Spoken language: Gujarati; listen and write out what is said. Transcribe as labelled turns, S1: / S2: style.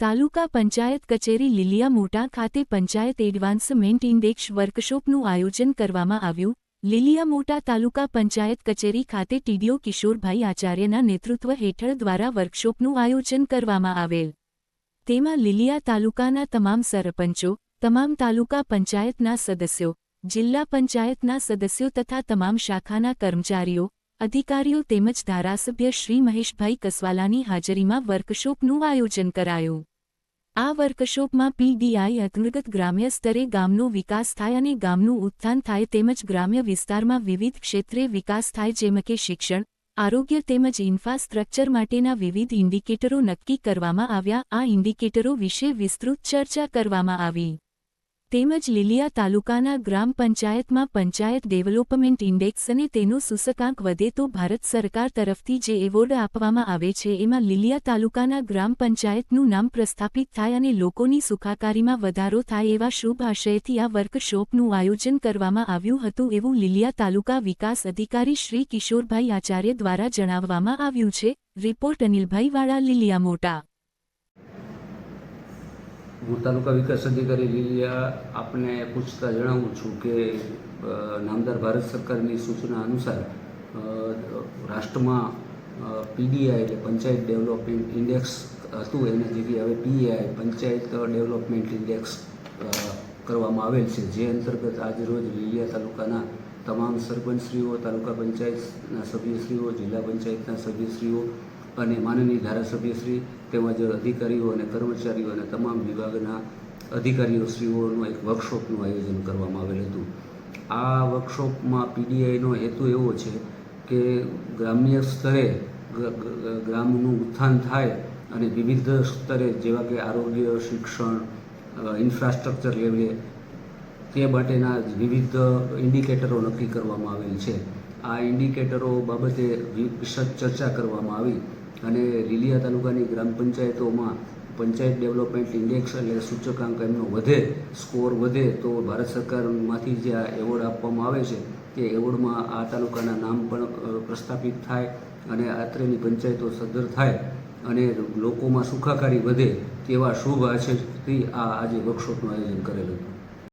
S1: તાલુકા પંચાયત કચેરી લીલિયા મોટા ખાતે પંચાયત એડવાન્સમેન્ટ ઇન્ડેક્ષ વર્કશોપનું આયોજન કરવામાં આવ્યું. લીલિયા મોટા તાલુકા પંચાયત કચેરી ખાતે ટીડીઓ કિશોરભાઈ આચાર્યના નેતૃત્વ હેઠળ દ્વારા વર્કશોપનું આયોજન કરવામાં આવેલ. તેમાં લીલિયા તાલુકાના તમામ સરપંચો, તમામ તાલુકા પંચાયતના સદસ્યો, જિલ્લા પંચાયતના સદસ્યો તથા તમામ શાખાના કર્મચારીઓ અધિકારીઓ તેમજ ધારાસભ્ય શ્રી મહેશભાઈ કસવાલાની હાજરીમાં વર્કશોપનું આયોજન કરાયું. આ વર્કશોપમાં પીડીઆઈ અંતર્ગત ગ્રામ્ય સ્તરે ગામનો વિકાસ થાય અને ગામનું ઉત્થાન થાય તેમજ ગ્રામ્ય વિસ્તારમાં વિવિધ ક્ષેત્રે વિકાસ થાય જેમ કે શિક્ષણ, આરોગ્ય તેમજ ઇન્ફ્રાસ્ટ્રક્ચર માટેના વિવિધ ઇન્ડિકેટરો નક્કી કરવામાં આવ્યા. આ ઇન્ડિકેટરો વિશે વિસ્તૃત ચર્ચા કરવામાં આવી. તેમજ લીલિયા તાલુકાના ગ્રામ પંચાયતમાં પંચાયત ડેવલપમેન્ટ ઇન્ડેક્સ અને તેનો સૂચકાંક વધે તો ભારત સરકાર તરફથી જે એવોર્ડ આપવામાં આવે છે, એમાં લીલિયા તાલુકાના ગ્રામ પંચાયતનું નામ પ્રસ્થાપિત થાય અને લોકોની સુખાકારીમાં વધારો થાય એવા શુભ આશયથી આ વર્કશોપનું આયોજન કરવામાં આવ્યું હતું એવું લીલિયા તાલુકા વિકાસ અધિકારી શ્રી કિશોરભાઈ આચાર્ય દ્વારા જણાવવામાં આવ્યું છે. રિપોર્ટ અનિલભાઈ વાળા, લીલિયા મોટા.
S2: હું તાલુકા વિકાસ અધિકારી લીલિયા આપને પૂછતા જણાવું છું કે નામદાર ભારત સરકારની સૂચના અનુસાર રાષ્ટ્રમાં પીડીઆઈ એટલે પંચાયત ડેવલપમેન્ટ ઇન્ડેક્સ હતું. એની જગ્યાએ હવે પીએઆઈ પંચાયત ડેવલપમેન્ટ ઇન્ડેક્સ કરવામાં આવેલ છે. જે અંતર્ગત આજરોજ લીલિયા તાલુકાના તમામ સરપંચશ્રીઓ, તાલુકા પંચાયતના સભ્યશ્રીઓ, જિલ્લા પંચાયતના સભ્યશ્રીઓ અને માનનીય ધારાસભ્યશ્રી તેમજ અધિકારીઓ અને કર્મચારીઓ અને તમામ વિભાગના અધિકારીઓશ્રીઓનું એક વર્કશોપનું આયોજન કરવામાં આવેલ હતું. આ વર્કશોપમાં પીડીઆઈનો હેતુ એવો છે કે ગ્રામ્ય સ્તરે ગ્રામનું ઉત્થાન થાય અને વિવિધ સ્તરે જેવા કે આરોગ્ય, શિક્ષણ ઇન્ફ્રાસ્ટ્રક્ચર લેવલે તે માટેના વિવિધ ઇન્ડિકેટરો નક્કી કરવામાં આવેલ છે. આ ઇન્ડિકેટરો બાબતે વિશદ ચર્ચા કરવામાં આવી. અને લીલિયા તાલુકાની ગ્રામ પંચાયતોમાં પંચાયત ડેવલપમેન્ટ ઇન્ડેક્સ એટલે સૂચકાંક એમનો વધે, સ્કોર વધે, તો ભારત સરકારમાંથી જે આ એવોર્ડ આપવામાં આવે છે, તે એવોર્ડમાં આ તાલુકાના નામ પણ પ્રસ્થાપિત થાય અને આત્રેની પંચાયતો સદ્ધર થાય અને લોકોમાં સુખાકારી વધે તેવા શુભ આશયથી આ આજે વર્કશોપનું આયોજન કરેલું